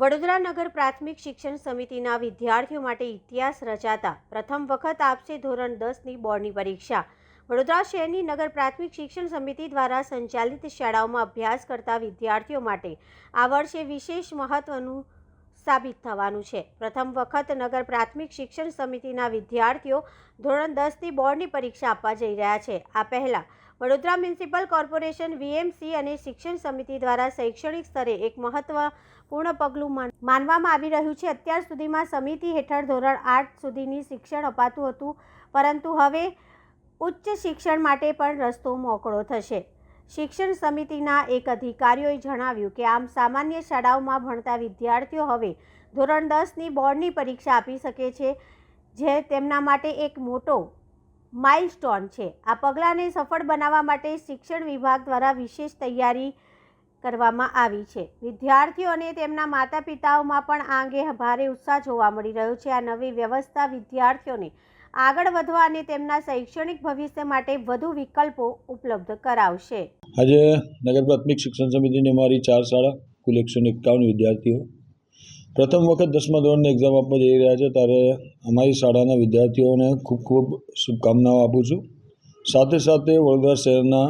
વડોદરા નગર પ્રાથમિક શિક્ષણ સમિતિના વિદ્યાર્થીઓ માટે ઇતિહાસ રચાતા પ્રથમ વખત આપશે ધોરણ દસની બોર્ડની પરીક્ષા. વડોદરા શહેરની નગર પ્રાથમિક શિક્ષણ સમિતિ દ્વારા સંચાલિત શાળાઓમાં અભ્યાસ કરતા વિદ્યાર્થીઓ માટે આ વર્ષે વિશેષ મહત્વનું સાબિત થવાનું છે. પ્રથમ વખત નગર પ્રાથમિક શિક્ષણ સમિતિના વિદ્યાર્થીઓ ધોરણ દસની બોર્ડની પરીક્ષા આપવા જઈ રહ્યા છે. આ પહેલાં વડોદરા મ્યુનિસિપલ કોર્પોરેશન વીએમસી અને શિક્ષણ સમિતિ દ્વારા શૈક્ષણિક સ્તરે એક મહત્વપૂર્ણ પગલું માનવામાં આવી રહ્યું છે. અત્યાર સુધીમાં સમિતિ હેઠળ ધોરણ આઠ સુધીની શિક્ષણ અપાતું હતું, પરંતુ હવે ઉચ્ચ શિક્ષણ માટે પણ રસ્તો મોકળો થશે. શિક્ષણ સમિતિના એક અધિકારીઓએ જણાવ્યું કે, આમ સામાન્ય શાળાઓમાં ભણતા વિદ્યાર્થીઓ હવે ધોરણ દસની બોર્ડની પરીક્ષા આપી શકે છે, જે તેમના માટે એક મોટો માઇલસ્ટોન છે. આ પગલાંને સફળ બનાવવા માટે શિક્ષણ વિભાગ દ્વારા વિશેષ તૈયારી કરવામાં આવી છે. વિદ્યાર્થીઓ અને તેમના માતા પિતાઓમાં પણ આ અંગે ભારે ઉત્સાહ જોવા મળી રહ્યો છે. આ નવી વ્યવસ્થા વિદ્યાર્થીઓને આગળ વધવા અને તેમના શૈક્ષણિક ભવિષ્ય માટે વધુ વિકલ્પો ઉપલબ્ધ કરાવશે. આજે નગર પ્રાથમિક શિક્ષણ સમિતિની અમારી ચાર શાળા, કુલ એકસો એકાવન વિદ્યાર્થીઓ પ્રથમ વખત દસમા ધોરણની એક્ઝામ આપવા જઈ રહ્યા છે ત્યારે અમારી શાળાના વિદ્યાર્થીઓને ખૂબ ખૂબ શુભકામનાઓ આપું છું. સાથે સાથે વડોદરા શહેરના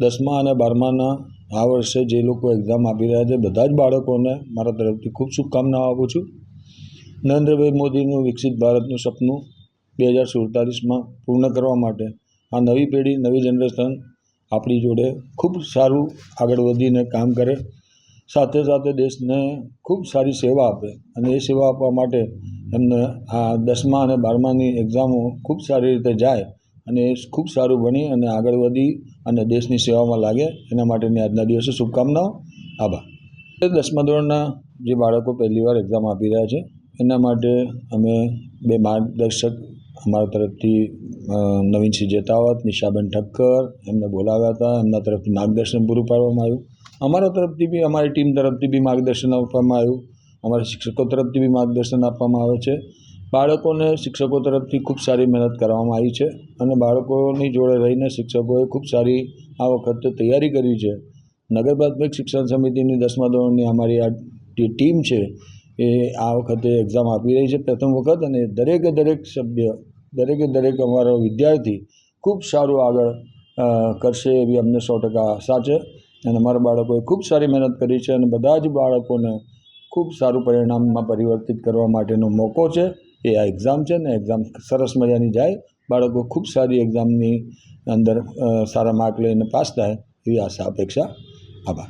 દસમા અને બારમાના આ વર્ષે જે લોકો એક્ઝામ આપી રહ્યા છે, બધા જ બાળકોને મારા તરફથી ખૂબ શુભકામનાઓ આપું છું. નરેન્દ્રભાઈ મોદીનું વિકસિત ભારતનું સપનું બે હજાર સુડતાલીસમાં પૂર્ણ કરવા માટે આ નવી પેઢી, નવી જનરેશન આપણી જોડે ખૂબ સારું આગળ વધીને કામ કરે. સાથે સાથે દેશને ખૂબ સારી સેવા આપે અને એ સેવા આપવા માટે એમને આ દસમા અને બારમાની એક્ઝામો ખૂબ સારી રીતે જાય અને એ ખૂબ સારું ભણી અને આગળ વધી અને દેશની સેવામાં લાગે એના માટેની આજના દિવસે શુભકામનાઓ. આભાર. દસમા ધોરણના જે બાળકો પહેલીવાર એક્ઝામ આપી રહ્યા છે, એના માટે અમે બે માર્ગદર્શક અમારા તરફથી નવીનસિંહ જેતાવત, નિશાબેન ઠક્કર એમને બોલાવ્યા હતા. એમના તરફથી માર્ગદર્શન પૂરું પાડવામાં આવ્યું. અમારા તરફથી બી, અમારી ટીમ તરફથી બી માર્ગદર્શન આપવામાં આવ્યું. અમારા શિક્ષકો તરફથી બી માર્ગદર્શન આપવામાં આવે છે. બાળકોને શિક્ષકો તરફથી ખૂબ સારી મહેનત કરવામાં આવી છે અને બાળકોની જોડે રહીને શિક્ષકોએ ખૂબ સારી આ વખતે તૈયારી કરી છે. નગર પ્રાથમિક શિક્ષણ સમિતિની દસમા ધોરણની અમારી આ ટીમ છે એ આ વખતે એક્ઝામ આપી રહી છે પ્રથમ વખત અને દરેકે દરેક સભ્ય, દરેકે દરેક અમારો વિદ્યાર્થી ખૂબ સારું આગળ કરશે એવી અમને સો ટકા આશા છે. અને અમારા બાળકોએ ખૂબ સારી મહેનત કરી છે અને બધા જ બાળકોને ખૂબ સારું પરિણામમાં પરિવર્તિત કરવા માટેનો મોકો છે. એ આ એક્ઝામ છે ને એક્ઝામ સરસ મજાની જાય. બાળકો ખૂબ સારી એક્ઝામની અંદર સારા માર્ક લઈને પાસ થાય એવી આશા, અપેક્ષા. આભાર.